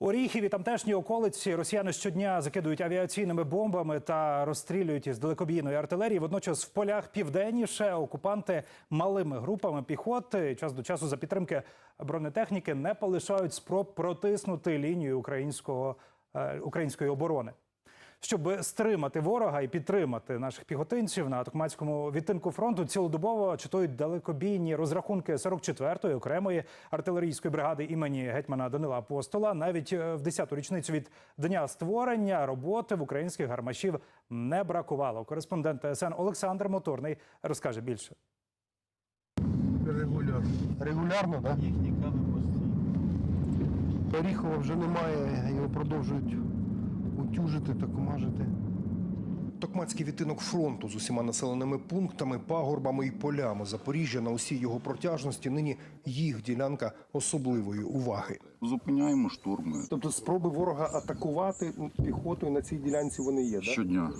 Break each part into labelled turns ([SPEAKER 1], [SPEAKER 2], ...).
[SPEAKER 1] Оріхів і тамтешні околиці росіяни щодня закидують авіаційними бомбами та розстрілюють із далекобійної артилерії. Водночас в полях південніше окупанти малими групами піхоти час до часу за підтримки бронетехніки не полишають спроб протиснути лінію українського е, української оборони. Щоб стримати ворога і підтримати наших піхотинців на Токмацькому відтинку фронту, цілодобово читують далекобійні розрахунки 44-ї окремої артилерійської бригади імені гетьмана Данила Апостола. Навіть е, в 10-ту річницю від дня створення роботи в українських гармашів не бракувало. Кореспондент ТСН Олександр Моторний розкаже більше.
[SPEAKER 2] Регулярно.
[SPEAKER 3] Регулярно, так?
[SPEAKER 2] Техніками постійно.
[SPEAKER 3] Оріхова вже немає, його продовжують утюжити та кумажити.
[SPEAKER 4] Токмацький відтинок фронту з усіма населеними пунктами, пагорбами і полями Запоріжжя на усій його протяжності нині їх ділянка особливої уваги.
[SPEAKER 5] Зупиняємо штурми
[SPEAKER 3] Тобто спроби ворога атакувати піхотою на цій ділянці вони є, так?
[SPEAKER 5] щодня.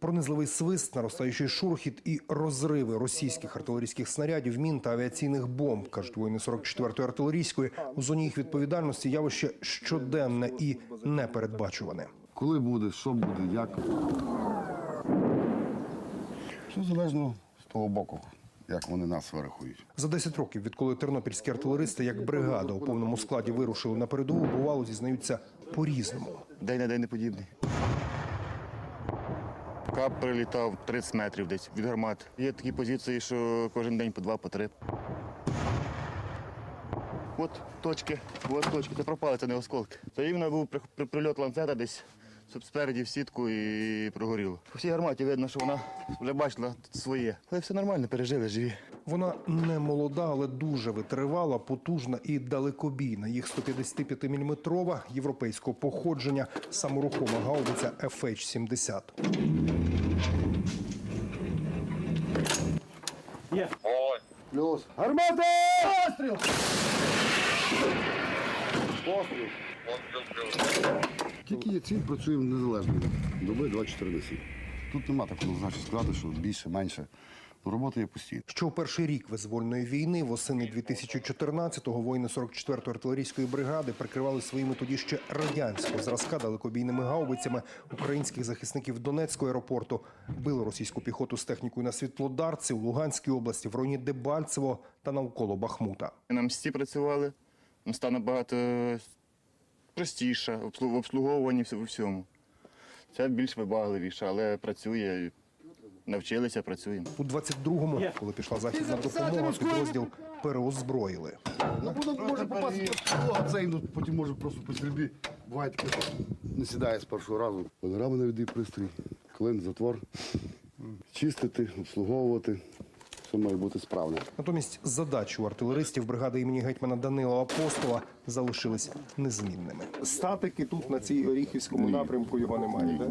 [SPEAKER 4] Пронизливий свист, наростаючий шурхіт і розриви російських артилерійських снарядів, мін та авіаційних бомб, кажуть воїни 44-ї артилерійської. У зоні їх відповідальності явище щоденне і непередбачуване.
[SPEAKER 5] Коли буде, що буде, як. Все залежно з того боку, як вони нас вирахують.
[SPEAKER 4] За 10 років, відколи тернопільські артилеристи, як бригада у повному складі вирушили на передову, бувало зізнаються по-різному.
[SPEAKER 6] День на день не подібний. Кап прилітав 30 метрів десь від гармат. Є такі позиції, що кожен день по два, по три. От точки, от точки. Це пропали, це не осколки. Це іменно був при- при- прильот ланцета десь щоб спереді в сітку і прогоріло. У всій гарматі видно, що вона вже бачила своє. Але все нормально, пережили, живі.
[SPEAKER 4] Вона не молода, але дуже витривала, потужна і далекобійна. Їх 155-мм європейського походження саморухома гаубиця FH-70.
[SPEAKER 3] Плюс. Гармата! Постріл! Постріл.
[SPEAKER 5] Тільки є ціль, працюємо незалежно. Доби 24 на 7. Тут нема такого значить сказати, що більше, менше. Робота є постійно.
[SPEAKER 4] Що у перший рік визвольної війни, восени 2014-го, воїни 44-ї артилерійської бригади прикривали своїми тоді ще радянського зразка далекобійними гаубицями українських захисників Донецького аеропорту, били російську піхоту з технікою на Світлодарці, у Луганській області, в районі Дебальцево та навколо Бахмута.
[SPEAKER 6] На мсті працювали, мста набагато простіша, обслуг- в обслуговуванні всьому. Це більш вибагливіше, але працює. Навчилися, працюємо.
[SPEAKER 4] У 22-му, коли пішла західна допомога, підрозділ переозброїли.
[SPEAKER 5] Ну, воно може попасти а це ну, потім може просто по стрільбі. Буває таке, не сідає з першого разу. Панорами навідний пристрій, клин, затвор. Чистити, обслуговувати. Все має бути справне.
[SPEAKER 4] Натомість задачі у артилеристів бригади імені гетьмана Данила Апостола залишились незмінними.
[SPEAKER 3] Статики тут на цій Оріхівському напрямку його немає, так?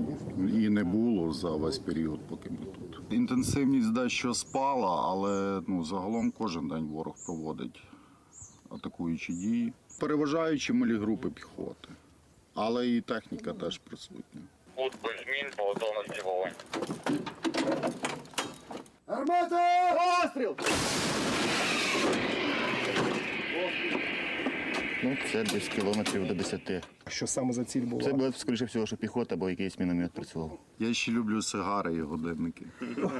[SPEAKER 5] І не було за весь період, поки ми тут. Інтенсивність дещо спала, але ну, загалом кожен день ворог проводить атакуючі дії. Переважаючи малі групи піхоти. Але і техніка теж присутня.
[SPEAKER 7] Пункт без змін по готовності вогонь.
[SPEAKER 3] Гармата! Постріл!
[SPEAKER 6] Ну, це десь кілометрів до 10.
[SPEAKER 3] Що саме за ціль була?
[SPEAKER 6] Це було, скоріше всього, що піхота або якийсь міномет працював.
[SPEAKER 5] Я ще люблю сигари і годинники.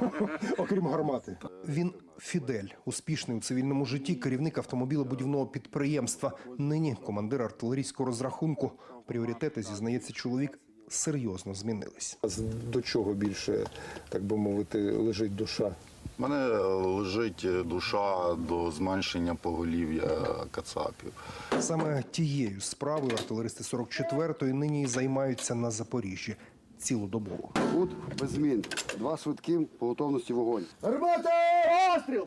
[SPEAKER 3] Окрім гармати.
[SPEAKER 4] Він Фідель, успішний у цивільному житті, керівник автомобілебудівного підприємства. Нині командир артилерійського розрахунку. Пріоритети зізнається чоловік. Серйозно змінились.
[SPEAKER 3] До чого більше, так би мовити, лежить душа?
[SPEAKER 5] У мене лежить душа до зменшення поголів'я кацапів.
[SPEAKER 4] Саме тією справою артилеристи 44-ї нині займаються на Запоріжжі цілодобово.
[SPEAKER 8] Кут без змін. Два швидкі по готовності вогонь.
[SPEAKER 3] Гармата! Постріл!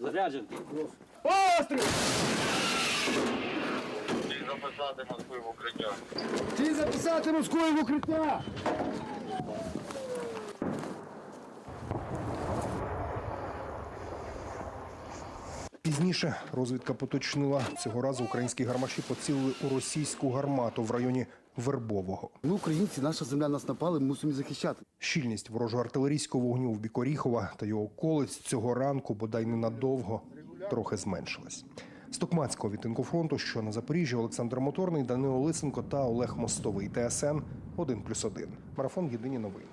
[SPEAKER 2] Заряджен.
[SPEAKER 3] Постріл!
[SPEAKER 7] І записати Москву в укриття.
[SPEAKER 3] Ті записати Москвою в укриття!
[SPEAKER 4] пізніше розвідка поточнила. Цього разу українські гармаші поцілили у російську гармату в районі Вербового.
[SPEAKER 8] Ми українці, наша земля нас напали, ми мусимо захищати.
[SPEAKER 4] Щільність ворожого артилерійського вогню в бік Оріхова та його околиць цього ранку, бодай ненадовго, трохи зменшилась. З Токмацького відтинку фронту, що на Запоріжжі, Олександр Моторний, Данило Лисенко та Олег Мостовий. ТСН 1+,1. Марафон Єдині новини.